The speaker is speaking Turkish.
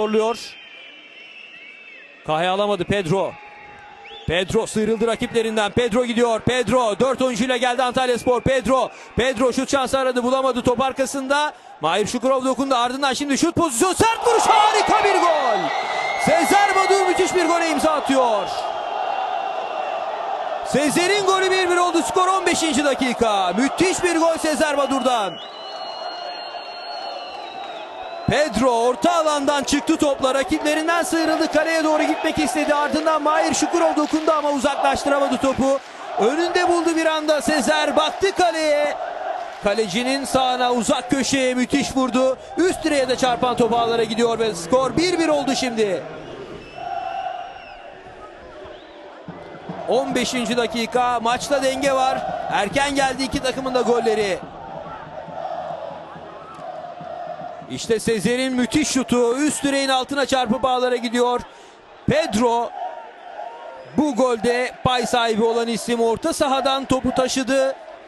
Zorluyor. Kahya alamadı Pedro. Pedro sıyrıldı rakiplerinden. Pedro gidiyor. Pedro 4 oyuncuyla geldi Antalya Spor. Pedro. Pedro şut şansı aradı bulamadı top arkasında. Mahir Şukurov dokundu ardından şimdi şut pozisyonu sert vuruş harika bir gol. Sezer Badur müthiş bir gole imza atıyor. Sezer'in golü 1-1 oldu skor 15. dakika. Müthiş bir gol Sezer Badur'dan. Pedro orta alandan çıktı topla. Rakiplerinden sıyrıldı. Kaleye doğru gitmek istedi. Ardından Mahir Şukurov dokundu ama uzaklaştıramadı topu. Önünde buldu bir anda Sezer. Baktı kaleye. Kalecinin sağına uzak köşeye müthiş vurdu. Üst direğe de çarpan top ağlara gidiyor ve skor 1-1 oldu şimdi. 15. dakika. Maçta denge var. Erken geldi iki takımın da golleri İşte Sezer'in müthiş şutu üst direğin altına çarpıp ağlara gidiyor. Pedro bu golde pay sahibi olan isim orta sahadan topu taşıdı.